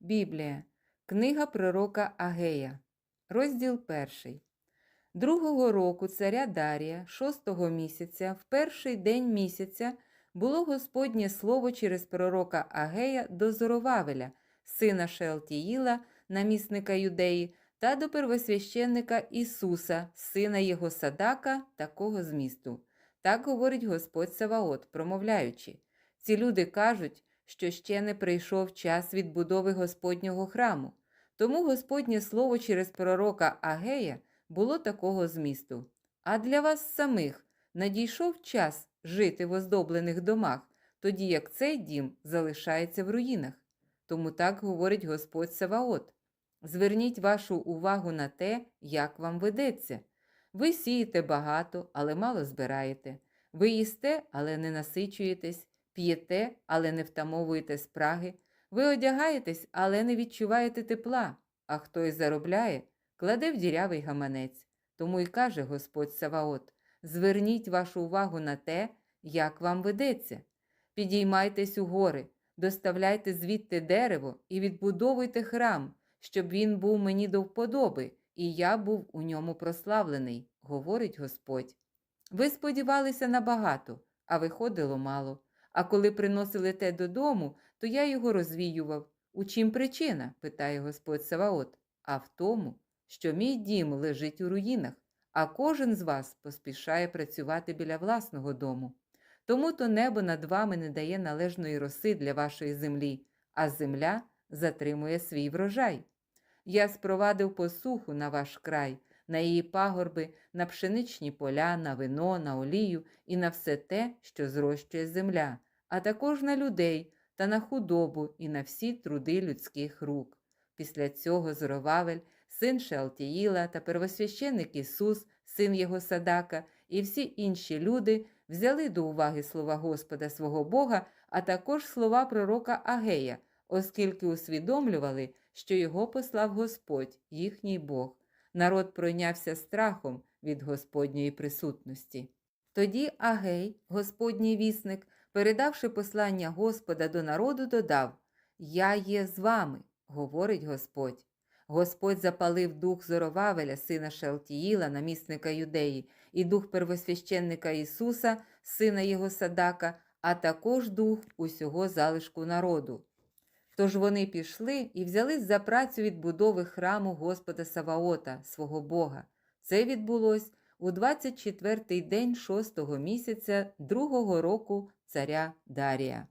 Біблія, Книга пророка Агея, розділ перший. Другого року царя Дарія, шостого місяця, в перший день місяця, було Господнє слово через пророка Агея до Зоровавеля, сина Шеалтіїла, намісника Юдеї, та до первосвященника Ісуса, сина його Садака, такого змісту. Так говорить Господь Саваот, промовляючи. Ці люди кажуть, що ще не прийшов час відбудови Господнього храму. Тому Господнє слово через пророка Агея було такого змісту. А для вас самих надійшов час жити в оздоблених домах, тоді як цей дім залишається в руїнах. Тому так говорить Господь Саваот. Зверніть вашу увагу на те, як вам ведеться. Ви сієте багато, але мало збираєте. Ви їсте, але не насичуєтесь, п'єте, але не втамовуєте спраги. Ви одягаєтесь, але не відчуваєте тепла. А хто й заробляє, кладе в дірявий гаманець. Тому й каже Господь Саваот: зверніть вашу увагу на те, як вам ведеться. Підіймайтесь у гори, доставляйте звідти дерево і відбудовуйте храм, щоб він був мені до вподоби, і я був у ньому прославлений, говорить Господь. Ви сподівалися на багато, а виходило мало. А коли приносили те додому, то я його розвіював. У чим причина? питає Господь Саваот. А в тому, що мій дім лежить у руїнах, а кожен з вас поспішає працювати біля власного дому. Тому то небо над вами не дає належної роси для вашої землі, а земля затримує свій врожай. Я спровадив посуху на ваш край, на її пагорби, на пшеничні поля, на вино, на олію і на все те, що зрощує земля, а також на людей та на худобу і на всі труди людських рук. Після цього Зоровавель, син Шеалтіїла та первосвященик Ісус, син його Садака, і всі інші люди взяли до уваги слова Господа свого Бога, а також слова пророка Агея, оскільки усвідомлювали, що його послав Господь, їхній Бог. Народ пройнявся страхом від Господньої присутності. Тоді Агей, Господній вісник, передавши послання Господа до народу, додав: Я є з вами, говорить Господь. Господь запалив дух Зоровавеля, сина Шалтіїла, намісника Юдеї, і дух первосвященника Ісуса, сина його Садака, а також дух усього залишку народу. Тож вони пішли і взялись за працю відбудови храму Господа Саваота, свого Бога. Це відбулось у 24-й день шостого місяця другого року царя Дарія.